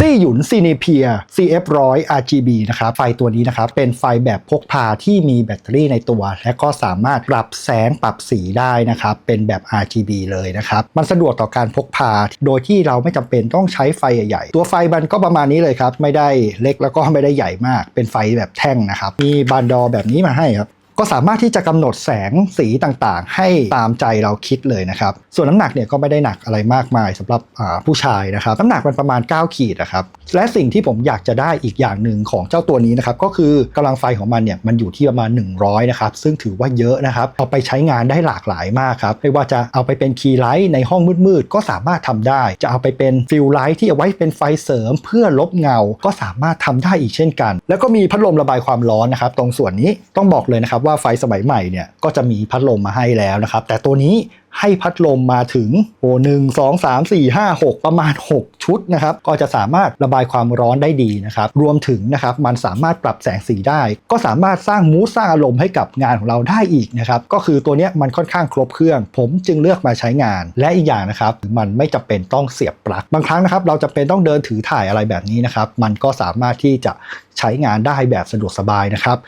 ซี่หยุนซีเนเพีย CF100 RGB นะครับ ไฟตัวนี้นะครับ เป็นไฟแบบพกพาที่มีแบตเตอรี่ในตัว และก็สามารถปรับแสงปรับสีได้นะครับ เป็นแบบ RGB เลยนะครับ มันสะดวกต่อการพกพา โดยที่เราไม่จำเป็นต้องใช้ไฟใหญ่ๆตัวไฟมันก็ประมาณนี้เลยครับ ไม่ได้เล็กแล้วก็ไม่ได้ใหญ่มาก เป็นไฟแบบแท่งนะครับ มีบานดอแบบนี้มาให้ครับ ก็สามารถที่จะกำหนดแสงสีต่างๆ ให้ตามใจเราคิดเลยนะครับ ส่วนน้ำหนักเนี่ยก็ไม่ได้หนักอะไรมากมายสำหรับผู้ชายนะครับ น้ำหนักมันประมาณ 9 ขีดนะครับ และสิ่งที่ผมอยากจะได้อีกอย่างหนึ่งของเจ้าตัวนี้นะครับ ก็คือกำลังไฟของมันเนี่ยมันอยู่ที่ประมาณ 100 นะครับ ซึ่งถือว่าเยอะนะครับ เอาไปใช้งานได้หลากหลายมากครับ ไม่ว่าจะเอาไปเป็นคีย์ไลท์ในห้องมืดๆ ก็สามารถทำได้ จะเอาไปเป็นฟิลไลท์ที่เอาไว้เป็นไฟเสริมเพื่อลบเงา ก็สามารถทำได้อีกเช่นกัน แล้วก็มีพัดลมระบายความร้อนนะครับ ตรงส่วนนี้ต้องบอกเลยนะครับว่าไฟสมัยใหม่เนี่ยก็จะมีพัดลมมาให้แล้วนะครับ แต่ตัวนี้ให้พัดลมมาถึงโอ้หนึ่งสองสามสี่ห้าหกประมาณ 6 ชุดนะครับ ก็จะสามารถระบายความร้อนได้ดีนะครับ รวมถึงนะครับมันสามารถปรับแสงสีได้ ก็สามารถสร้างมูสสร้างอารมณ์ให้กับงานของเราได้อีกนะครับ ก็คือตัวนี้มันค่อนข้างครบเครื่อง ผมจึงเลือกมาใช้งาน และอีกอย่างนะครับ มันไม่จำเป็นต้องเสียบปลั๊กบางครั้งนะครับ เราจะเป็นต้องเดินถือถ่ายอะไรแบบนี้นะครับ มันก็สามารถที่จะใช้งานได้แบบสะดวกสบายนะครับ